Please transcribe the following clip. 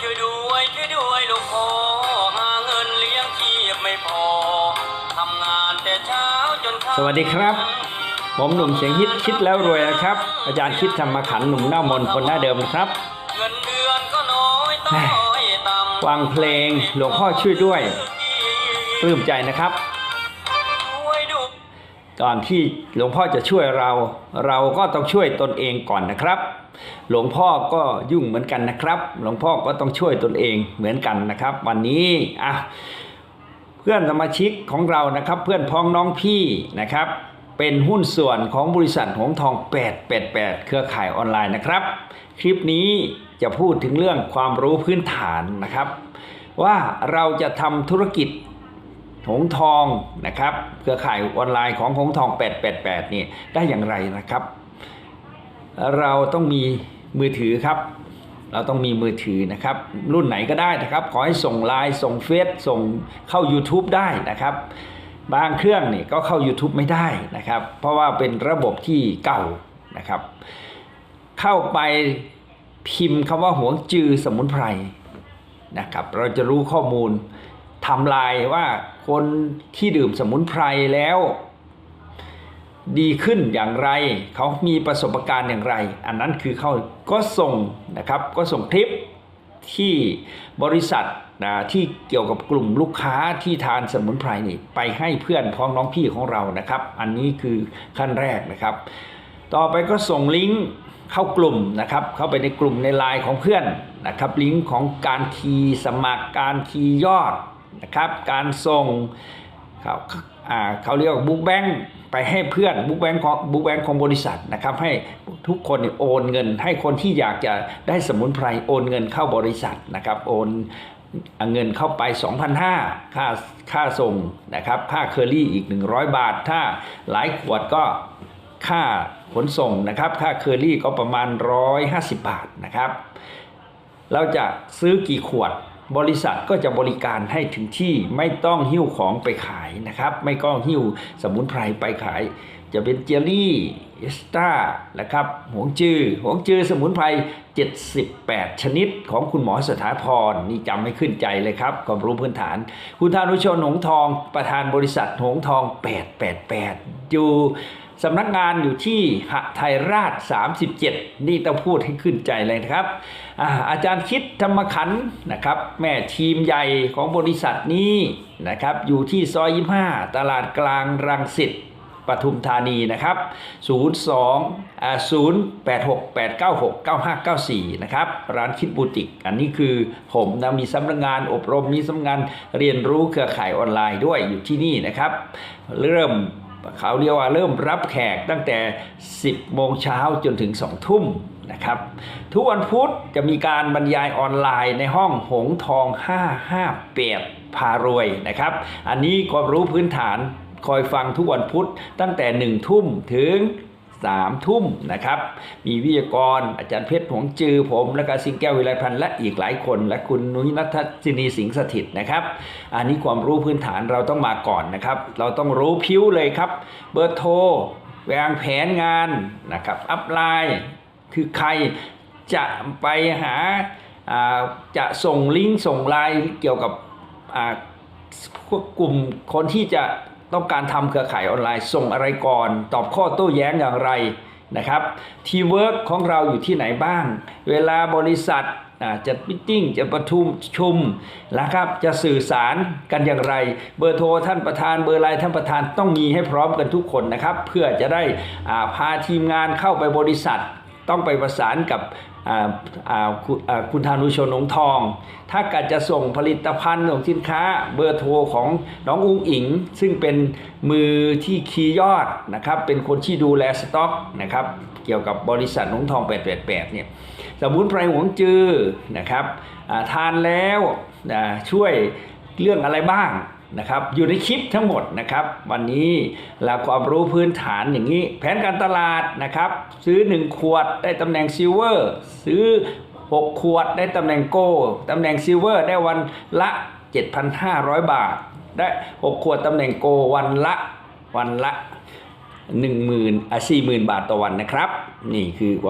ช่วยด้วยช่วยด้วยลูกพ่อหาเงินเลี้ยงชีพไม่พอทำงานแต่เช้าจนค่ำสวัสดีครับ ผมหนุ่มเสียงฮิตคิดแล้วรวยนะครับ อาจารย์คิดธรรมขันธ์หนุ่มหน้ามนต์คนหน้าเดิมนะครับเงินเดือนก็น้อยต้อยต่ำฟังเพลงหลวงพ่อช่วยด้วยปลื้มใจนะครับช่วยดู ก่อนที่หลวงพ่อจะช่วยเรา เราก็ต้องช่วยตนเองก่อนนะครับ หลวงพ่อก็ยุ่งเหมือนกันนะครับ หลวงพ่อก็ต้องช่วยตนเองเหมือนกันนะครับ วันนี้อะเพื่อนสมาชิกของเรานะครับ เพื่อนพ้องน้องพี่นะครับ เป็นหุ้นส่วนของบริษัทหงทอง 888 เครือข่ายออนไลน์นะครับ คลิปนี้จะพูดถึงเรื่องความรู้พื้นฐานนะครับ ว่าเราจะทำธุรกิจ หงทองนะครับเครือข่ายออนไลน์ของหงทอง 888นี่ได้อย่างไรนะครับ เราต้องมีมือถือครับ เราต้องมีมือถือนะครับ รุ่นไหนก็ได้นะครับ ขอให้ส่งไลน์ส่งเฟซส่งเข้า YouTube ได้นะครับ บางเครื่องนี่ก็เข้า YouTube ไม่ได้นะครับ เพราะว่าเป็นระบบที่เก่านะครับ เข้าไปพิมพ์คำว่าหวงจือสมุนไพรนะครับ เราจะรู้ข้อมูล ทำลายว่าคนที่ดื่มสมุนไพรแล้ว ดีขึ้นอย่างไร เขามีประสบการณ์อย่างไร อันนั้นคือเขาก็ส่งนะครับก็ส่งคลิปที่บริษัทนะที่เกี่ยวกับกลุ่มลูกค้าที่ทานสมุนไพรนี่ไปให้เพื่อนพ้องน้องพี่ของเรานะครับ อันนี้คือขั้นแรกนะครับ ต่อไปก็ส่งลิงก์เข้ากลุ่มนะครับ เข้าไปในกลุ่มในไลน์ของเพื่อนนะครับ ลิงก์ของการคีย์สมัครการคีย์ยอด นะครับ การส่งเขาเขาเรียกว่าบุ๊กแบงไปให้เพื่อนบุ๊กแบงของบุ๊กแบงของบริษัทนะครับ ให้ทุกคนโอนเงิน ให้คนที่อยากจะได้สมุนไพรโอนเงินเข้าบริษัทนะครับ โอนเงินเข้าไป 2,500ค่าค่าส่งนะครับ ค่าเคอรี่อีก 100 บาท ถ้าหลายขวดก็ค่าขนส่งนะครับ ค่าเคอรี่ก็ประมาณ 150 บาทนะครับ เราจะซื้อกี่ขวด บริษัทก็จะบริการให้ถึงที่ไม่ต้องหิ้วของไปขายนะครับ ไม่ต้องหิ้วสมุนไพรไปขาย จะเป็นเจลลี่เอสตานะครับหวงจือหวงจือสมุนไพร 78 ชนิดของคุณหมอสถาพรนี่จำให้ขึ้นใจเลยครับความรู้พื้นฐาน คุณธานุชนหงทองประธานบริษัทหงทอง 888 อยู่ สำนักงานอยู่ที่หไทยราช 37 นี่ต้องพูดให้ขึ้นใจเลยนะครับอาอาจารย์คิดธรรมขันนะครับ แม่ทีมใหญ่ของบริษัทนี้นะครับ อยู่ที่ซอย25 ตลาดกลางรังสิตปทุมธานีนะครับ 02อ่า0868969594 นะครับ ร้านคิดบูติก อันนี้คือผมนะมีสำนักงานอบรม มีสำนักงานเรียนรู้เครือข่ายออนไลน์ด้วยอยู่ที่นี่นะครับ เริ่ม เขาเรียกว่าเริ่มรับแขกตั้งแต่ 10 โมงเช้าจนถึง 2 ทุ่มนะครับ ทุกวันพุธจะมีการบรรยายออนไลน์ในห้องหงทอง 558พารวยนะครับ อันนี้ความรู้พื้นฐานคอยฟังทุกวันพุธตั้งแต่ 1 ทุ่มถึง สามทุ่มนะครับ มีวิทยากรอาจารย์เพชรหวงจือผม และก็สิงแก้ววิไลพันธ์และอีกหลายคน และคุณนุ้ยนัทจินีสิงห์สถิตนะครับ อันนี้ความรู้พื้นฐานเราต้องมาก่อนนะครับ เราต้องรู้พิ้วเลยครับ เบอร์โทรวางแผนงานนะครับ อัพไลน์คือใครจะไปหาจะส่งลิงก์ส่งไลน์เกี่ยวกับพวกกลุ่มคนที่จะ ต้องการทำเครือข่ายออนไลน์ส่งอะไรก่อน ตอบข้อโต้แย้งอย่างไรนะครับทีเวิร์กของเราอยู่ที่ไหนบ้าง เวลาบริษัทอ่าจะมิ팅จะประชุมชุมนะครับ จะสื่อสารกันอย่างไร เบอร์โทรท่านประธานเบอร์ไลน์ท่านประธานต้องมีให้พร้อมกันทุกคนนะครับ เพื่อจะได้พาทีมงานเข้าไปบริษัท ต้องไปประสานกับคุณธานุชนงทอง ถ้าการจะส่งผลิตภัณฑ์ส่งสินค้าเบอร์โทรของน้องอุ้งอิง ซึ่งเป็นมือที่คีย์ยอดนะครับ เป็นคนที่ดูแลสต็อกนะครับ เกี่ยวกับบริษัทหงทอง 888 เนี่ย สมุนไพรหวงจือนะครับทานแล้วช่วยเรื่องอะไรบ้าง นะครับอยู่ในคลิปทั้งหมดนะครับ วันนี้เราความรู้พื้นฐานอย่างนี้ แผนการตลาดนะครับ ซื้อ 1 ขวดได้ตำแหน่งซิลเวอร์ซื้อ 6 ขวดได้ตำแหน่งโกตำแหน่งซิลเวอร์ได้วันละ 7,500 บาท ได้ 6 ขวดตำแหน่งโกวันละวันละ 1 0,000อะ40,000 บาทต่อวันนะครับ นี่คือความ